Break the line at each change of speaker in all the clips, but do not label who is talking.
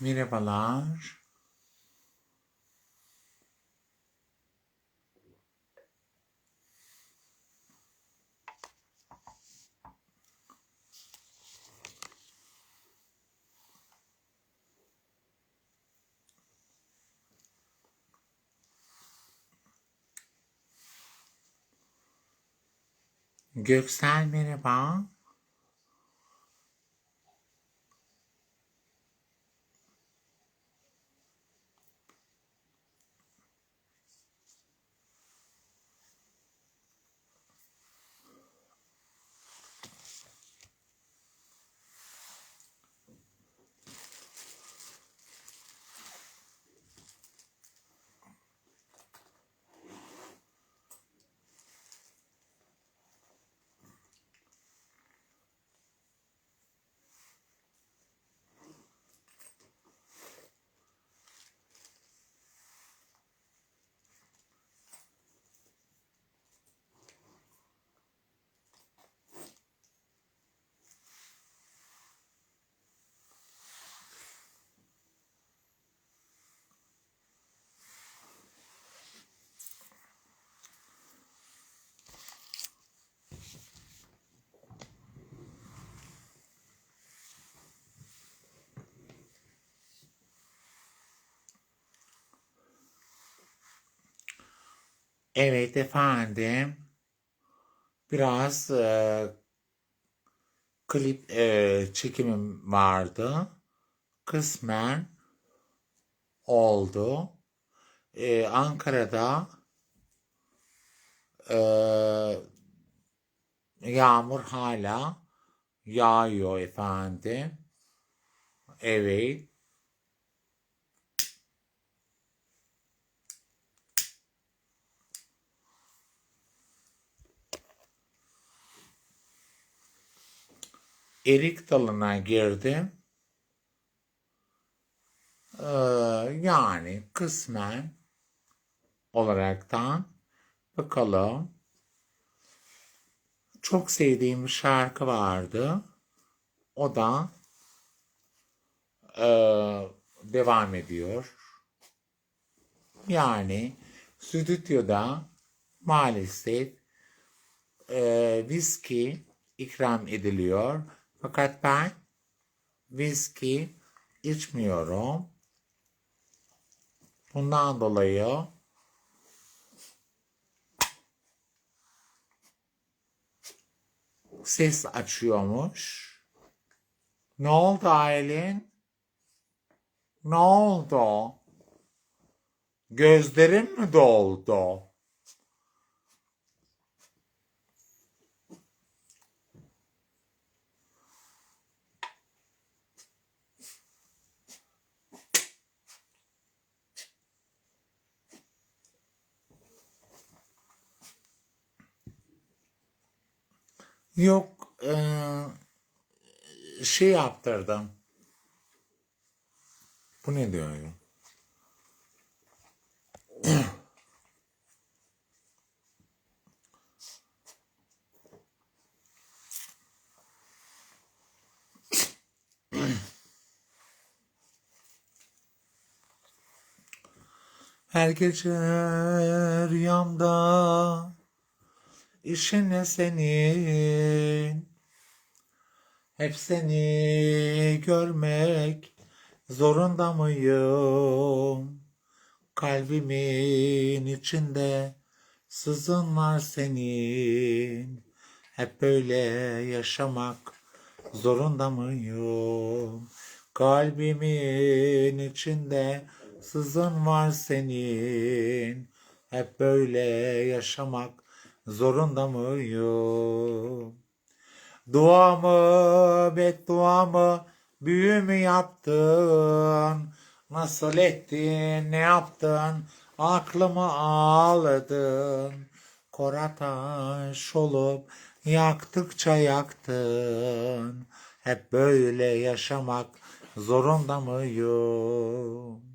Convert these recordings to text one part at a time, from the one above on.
Merhabalar. Göksel merhaba. Evet efendim. Biraz e, klip e, çekimim vardı. Kısmen oldu. E, Ankara'da e, yağmur hala yağıyor efendim. Evet. Erik dalına girdim. Ee, yani kısmen olaraktan bakalım. Çok sevdiğim bir şarkı vardı. O da e, devam ediyor. Yani stüdyoda maalesef e, viski ikram ediliyor. Fakat ben viski içmiyorum. Bundan dolayı ses açıyormuş. Ne oldu Aylin? Ne oldu? Gözlerin mi doldu? Yok eee, şey yaptırdım. Bu ne diyor? Her gece rüyamda işin ne senin Hep seni görmek zorunda mıyım? Kalbimin içinde sızın var senin. Hep böyle yaşamak zorunda mıyım? Kalbimin içinde sızın var senin. Hep böyle yaşamak zorunda mıyım? Duamı, bedduamı, büyü mü yaptın? Nasıl ettin, ne yaptın? Aklımı ağladın. Kora taş olup yaktıkça yaktın. Hep böyle yaşamak zorunda mıyım?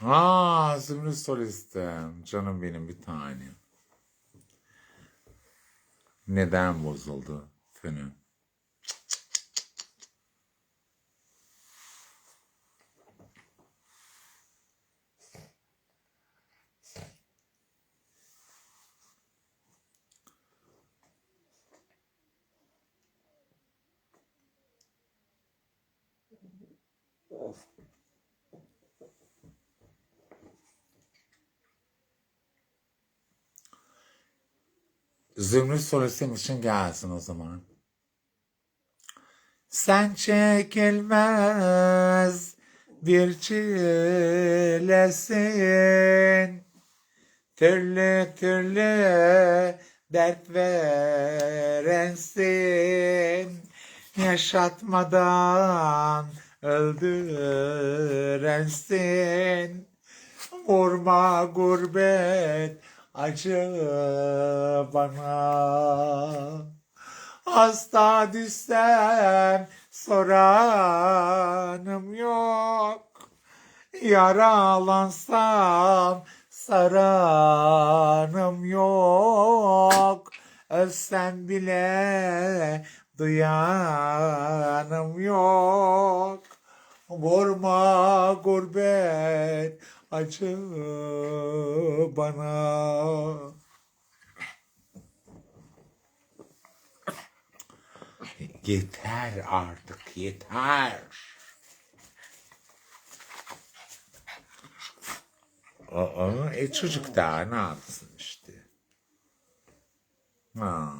Ha Zümrüt Solist'im. Canım benim bir tanem. Neden bozuldu fönü? Zümrüt Solist'im için gelsin o zaman. Sen çekilmez bir çilesin. Türlü türlü dert verensin. Yaşatmadan öldürensin. Vurma gurbet acı bana. Hasta düşsem soranım yok. Yaralansam saranım yok. Ölsem bile duyanım yok. Vurma gurbet acı bana. Yeter artık yeter. Aa, e çocuk daha ne yapsın işte. Ha.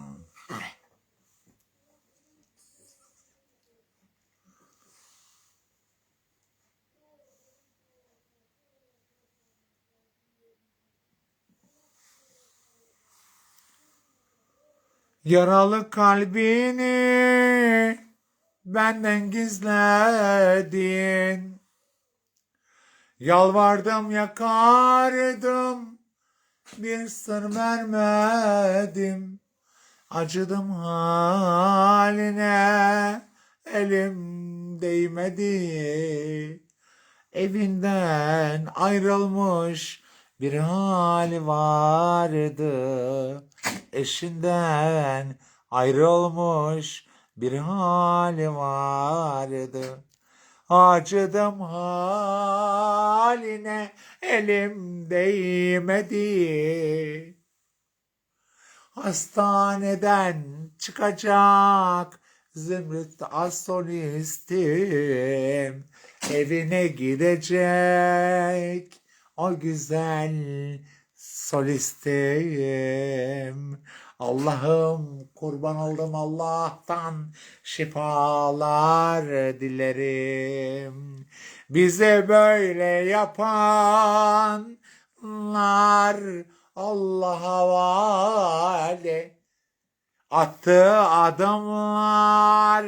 Yaralı kalbini benden gizledin. Yalvardım yakardım bir sır vermedim. Acıdım haline elim değmedi. Evinden ayrılmış bir hali vardı. Eşinden ayrılmış bir hali vardı. Acıdım haline elim değmedi. Hastaneden çıkacak Zümrüt asolistim. Evine gidecek o güzel solistim. Allah'ım kurban oldum Allah'tan şifalar dilerim. Bize böyle yapanlar Allah'a havale. Attığı adımlar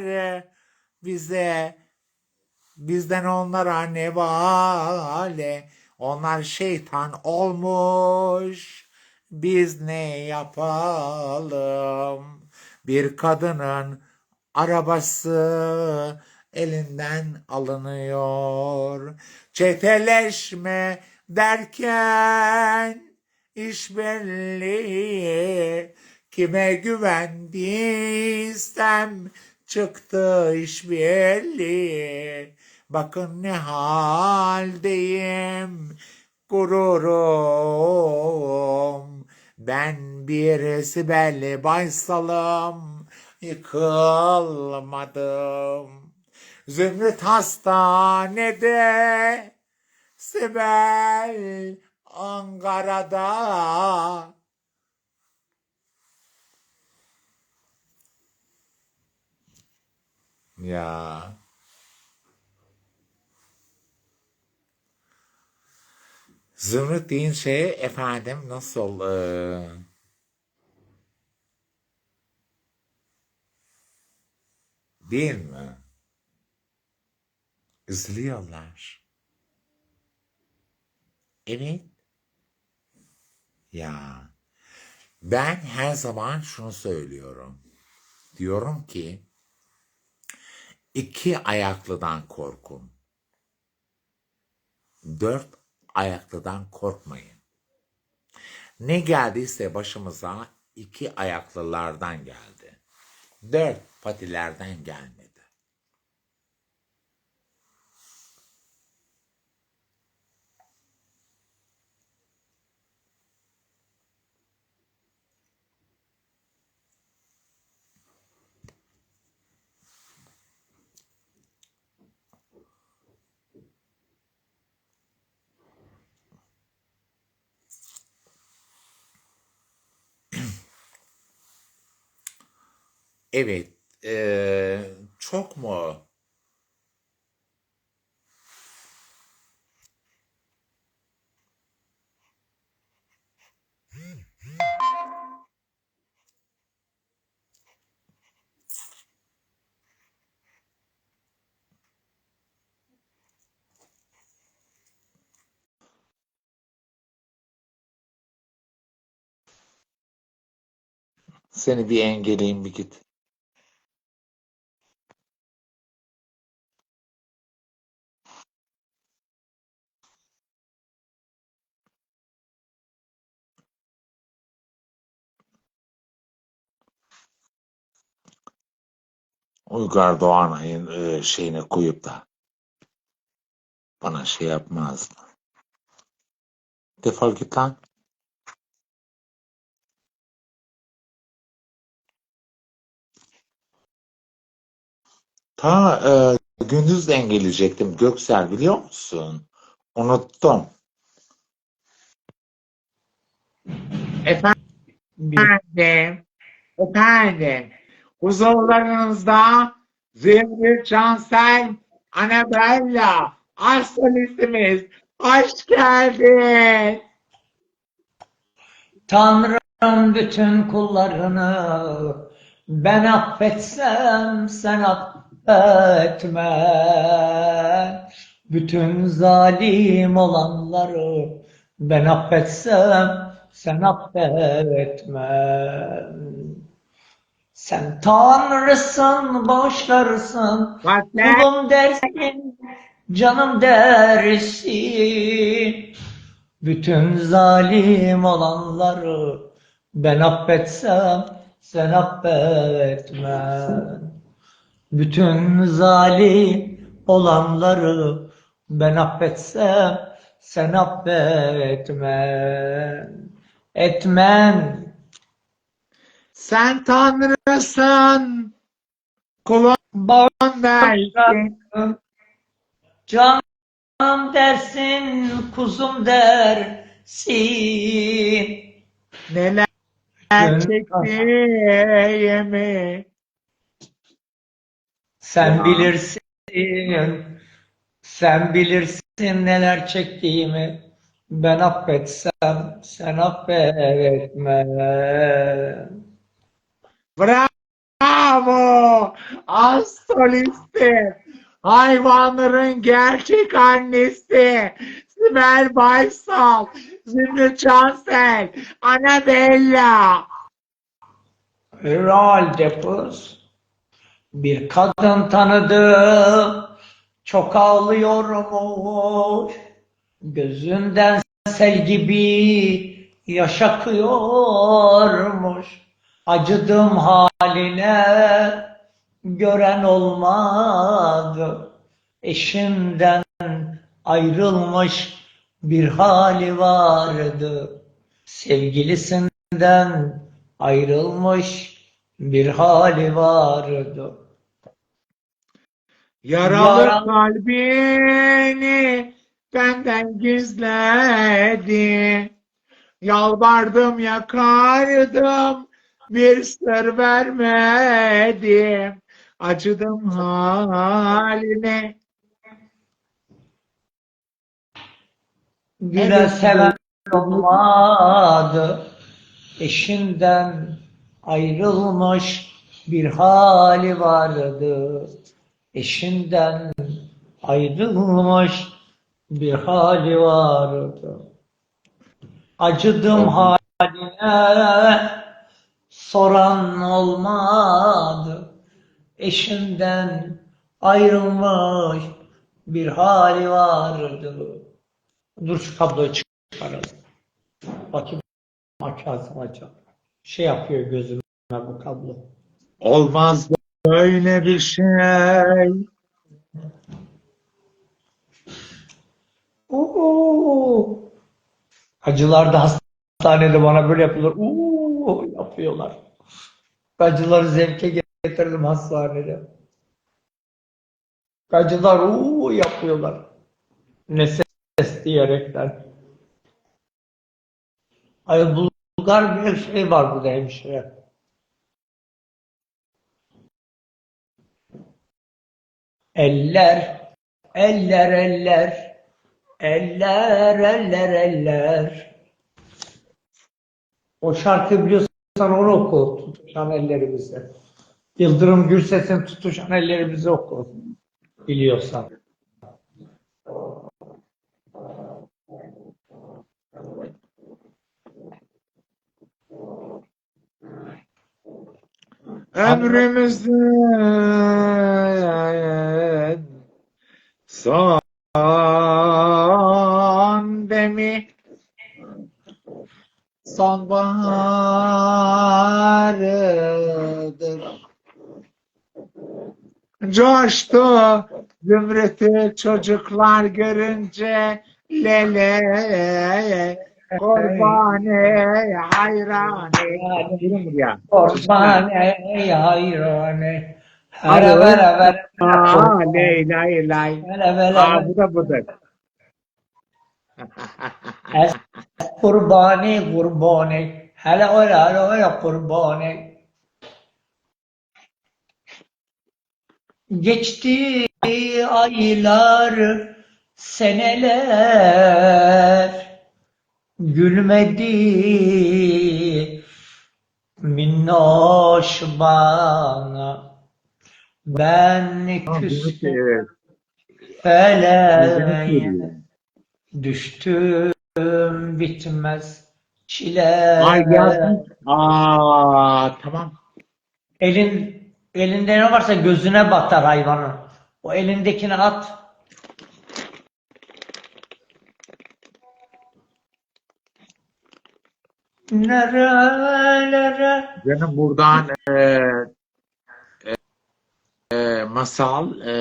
bize bizden onlara ne vale. Onlar şeytan olmuş. Biz ne yapalım? Bir kadının arabası elinden alınıyor. Çeteleşme derken iş belli. Kime güvendiysem çıktı iş belli. Bakın ne haldeyim gururum. Ben bir Sibel Baysal'ım yıkılmadım. Zümrüt hastanede Sibel Ankara'da Ya. Zümrüt deyince efendim nasıl eee, değil mi? Üzülüyorlar. Evet. Ya. Ben her zaman şunu söylüyorum. Diyorum ki iki ayaklıdan korkun. Dört ayaklıdan korkmayın. Ne geldiyse başımıza iki ayaklılardan geldi. Dört patilerden gelmedi. Evet, eee, çok mu? Seni bir engelleyeyim bir git. Uygar Doğanay'ın eee, şeyine koyup da bana şey yapmaz mı? Defol git lan. Ta eee, gündüz de engelleyecektim Göksel biliyor musun? Unuttum. Efendim, efendim, huzurlarınızda Zümrüt Cansel, Annabella, astrolistimiz, hoş geldin.
Tanrım bütün kullarını ben affetsem sen affetme. Bütün zalim olanları ben affetsem sen affetme. Sen Tanrısın, bağışlarsın, kulum dersin, canım dersin. Bütün zalim olanları ben affetsem sen affetme. Bütün zalim olanları ben affetsem sen affetme. Etmem.
Sen Tanrısın, kulun dersin.
Canım dersin, kuzum dersin.
Neler çektiğimi.
Sen
Ya.
bilirsin, sen bilirsin neler çektiğimi. Ben affetsem sen affetme.
Bravo! Astrolisti! Hayvanların gerçek annesi! Sibel Baysal! Zümrüt Cansel! Annabella!
Herhalde kız. Bir kadın tanıdım. Çok ağlıyormuş. Gözünden sel gibi yaş akıyormuş. Acıdım haline gören olmadı. Eşinden ayrılmış bir hali vardı. Sevgilisinden ayrılmış bir hali vardı.
Yaralı
Yaralı-
kalbini benden gizledi. Yalvardım yakardım bir sır vermedim. Acıdım haline.
Gülen
Evet,
seven olmadı. Eşinden ayrılmış bir hali vardı. Eşinden ayrılmış bir hali vardı. Acıdım haline soran olmadı. Eşinden ayrılmış bir hali vardı. Dur şu kabloyu çıkaralım. Bakayım açarsam açar. Şey yapıyor gözüme bu kablo.
Olmaz böyle bir şey.
Oo. Acılar da hastanede bana böyle yapıyorlar. Oo yapıyorlar. Acıları zevke getirdim hastanede. Acılar oo yapıyorlar. Ne ses diyerekten. Ay Bulgar bir şey var burada hemşire. Eller, eller, eller. Eller, eller, eller. O şarkı biliyorsan onu oku. Tutuşan ellerimizi. Yıldırım Gürses'in tutuşan ellerimizi oku. Biliyorsan.
Ömrümüzün son demi sonbaharıdır. Coştu zümrütü çocuklar görünce lele kurbane hayrane.
Kurbane hayrane. Hara vera vera.
Ley.
Vera vera.
Aa, bu da budur.
Es kurbani kurbani. Hele öyle hele öyle kurbani. Geçti aylar, seneler, gülmedi minnoş bana. Ben küstüm feleğe. Düştüm bitmez çile.
Ay yazdım. Aa tamam.
Elin elinde ne varsa gözüne batar hayvanın. O elindekini at. Nerelere?
Canım buradan e, e, e, masal e,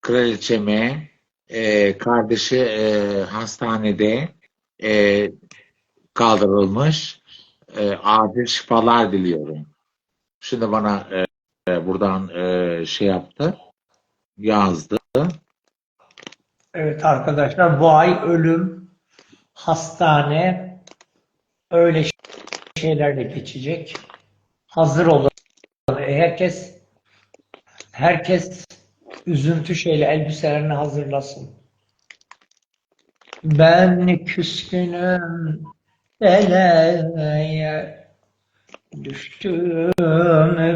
kraliçeme e, kardeşi e, hastanede e, kaldırılmış. E, acil şifalar diliyorum. Şimdi bana e, e, buradan e, şey yaptı. Yazdı.
Evet arkadaşlar bu ay ölüm, hastane, öyle şeyler de geçecek. Hazır olun. Herkes herkes üzüntü şeyle elbiselerini hazırlasın. Ben küskünüm feleğe düştüm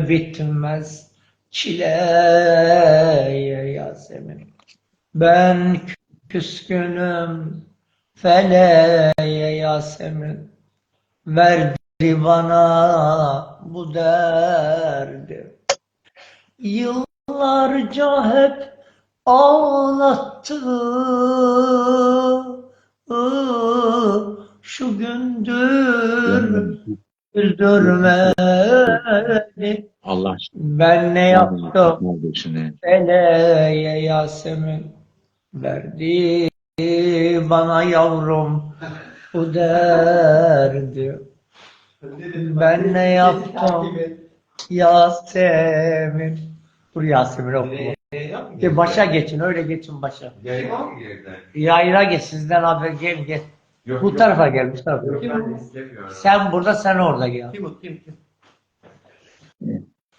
bitmez çileye Yasemin. Ben küskünüm feleğe Yasemin verdi bana bu derdi. Yıllarca hep ağlattı şu gündür güldürmedi.
Allah aşkına.
Ben ne yaptım? Feleğe Yasemin verdi bana yavrum bu derdi. Ben ne yaptım Yasemin? Dur Yasemin okuma. Gel başa geçin öyle geçin başa.
Yayına mı girdi?
Yayına geç sizden haber gel gel.
Yok,
Bu
yok.
tarafa gel bu tarafa.
Yok ben istemiyorum.
Sen burada sen orada gel.
Kim o kim kim?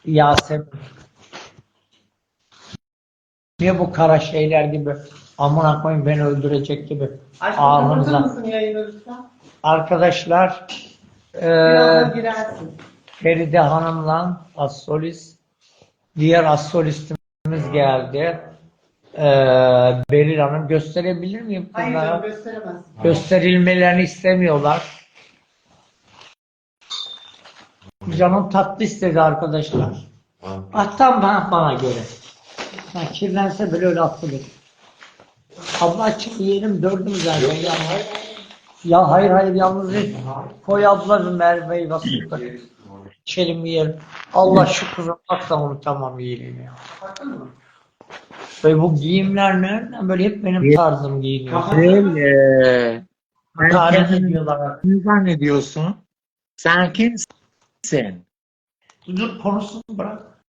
Yasemin. Niye bu kara şeyler gibi amına koyayım beni öldürecek gibi
Aşkım
ağzınıza. Arkadaşlar
girersin.
Feride Hanım'la Assolis diğer Assolistimiz geldi. Eee Beril Hanım gösterebilir miyim
Hayır
kızlara?
canım gösteremezsin.
Gösterilmelerini istemiyorlar. Canım tatlı istedi arkadaşlar. Ah, tam bana, bana göre. Ha, kirlense bile öyle atılır. Abla açık yiyelim dördüm zaten ya. Ya hayır hayır yalnız değil. Koy abla bir Merve'yi basıp da içelim yiyelim. Allah şu baksa onu tamam yiyelim ya. Ve bu giyimler nereden böyle hep benim tarzım giyiniyor.
Öyle. Kendini
ediyorlar.
ne zannediyorsun? Sen kimsin?
Dur konusunu bırak.